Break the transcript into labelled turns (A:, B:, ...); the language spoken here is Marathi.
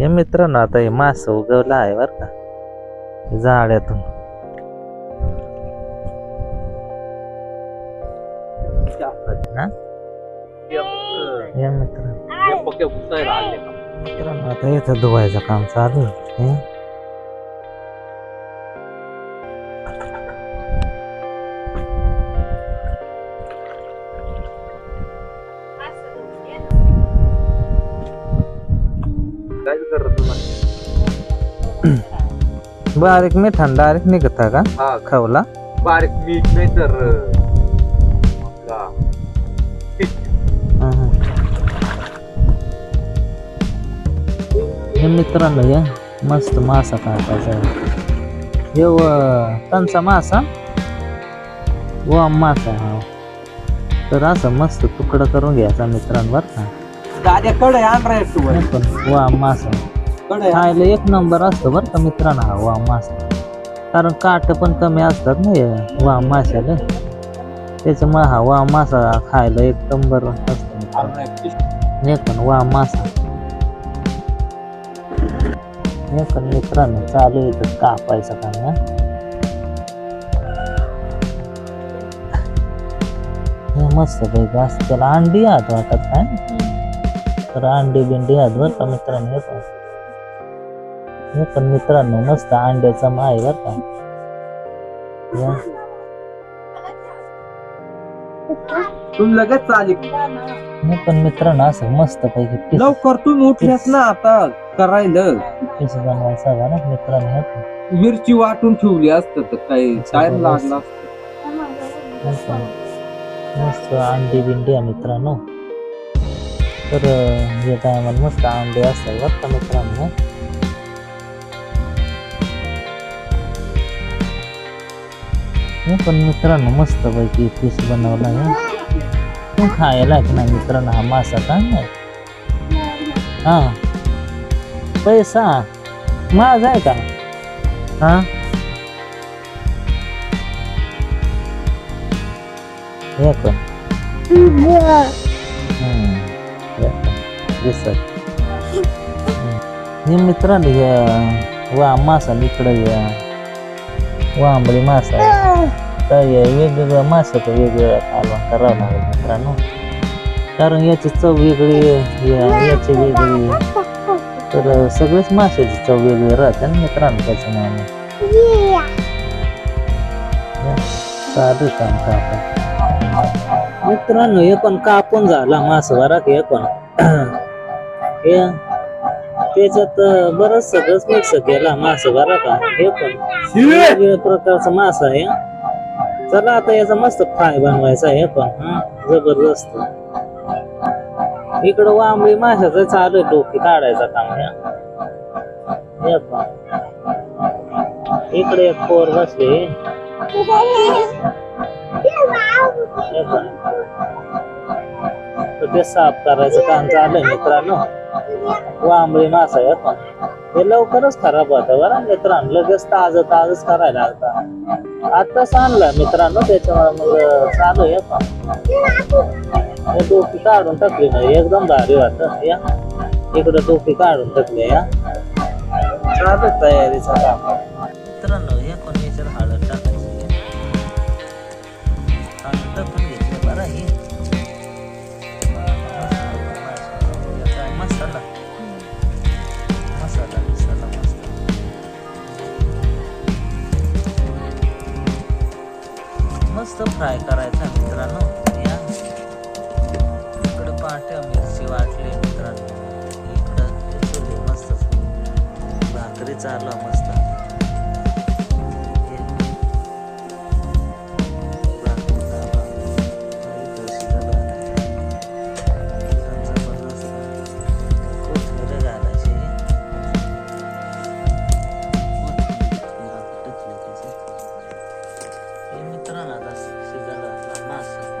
A: हे मित्रांनो आता हे मास उगवलं आहे बर का. झाड्यातून मित्रांनो. आता इथं धुवायचं काम चालू बारीक मिठान डायरेक्ट निघता का?
B: हा.
A: खवला.
B: बारीक मीठ नाही तर आपला
A: हं, मित्रांनो हे मस्त मासा काढायचा हे व- त्यांचा मासा व मासा हा. तर असं मस्त तुकडा करून घ्यायचा मित्रांवर का?
B: दाद्या कडे आण रे तू.
A: पण वा मासा खायला एक नंबर असतो बरं का मित्रांनो. हा वा मासा. कारण काट पण कमी असतात ना वा माशाला त्याच्यामुळे हा वा मासा खायला एक नंबर असतो पण वा मासा. पण मित्रांनो चालू इथं कापायचं काम हा. हे मस्त पैकी असं त्याला अंडी आहात वाटत काय तर अंडी बिंडी आहात बरं का मित्रांनो पण. हे पण मित्रांनो मस्त अंड्याचा माय बर का.
B: लगेच चालेल
A: हे पण मित्रांनो असं मस्त पैकी पीस
B: लवकर तुम्ही उठल्यास ना आता करायला.
A: पीस बनवायचा ना मित्रांनो हे. पण.
B: मिरची वाटून ठेवली असत तर काही टाइम लागला असतं.
A: मस्त अंडी बिंडी आहे मित्रांनो. तर अं, या टायमाला मस्त अंडे असतात बरं का मित्रांनो. हे पण मित्रांनो मस्त पैकी पीस बनवला आहे. तू खायला की नाही मित्रांनो? हा मासा काय नाही हा. पैसा? माझा आहे का? हा? हे पण. दिसत. मित्रांनो या वा मासा इकडं या. वांबळी मासा आहे. तर हे वेगवेगळ्या माशाचं वेगवेगळं कालवण करावं लागेल मित्रांनो कारण याची चव वेगळी या- याची वेगळी तर सगळेच माशाची चव वेगळी राहते ना मित्रांनो त्याच्यामुळे चालू काम कापून मित्रांनो हे पण कापून झाला मास बरा हे पण हे त्याच्यात बरंच सगळंच मिक्स केला मास बरा का? हे पण. वेगवेगळ्या प्रकारचा मासा आहे चला आता याचा मस्त फ्राय बनवायचा आहे हे पण हा. जबरदस्त. इकडं वांबळी माशाचं चालू डोकी काढायचा काम हे हे पण. इकडे एक पोर बसले. तर ते साफ करायचं काम चालू आहे मित्रांनो. वांबळी मासा आहे पण हे लवकरच खराब होतं बरं. मित्रांनो लगेच ताज ताजच करायला आता आताच आणलं मित्रांनो त्याच्यामुळे मग चालू आहे. पण हे डोकी काढून टाकली ना एकदम भारी वाटत. या. इकडं डोकी काढून टाकली या. चालू तयारीचा काम. मित्रांनो फ्राय करायचा मित्रांनो. या इकडं पाट्या मिरची वाटली मित्रांनो. इकडं मस्त भाकरी चालू मस्त. Ini terang atas segala masa.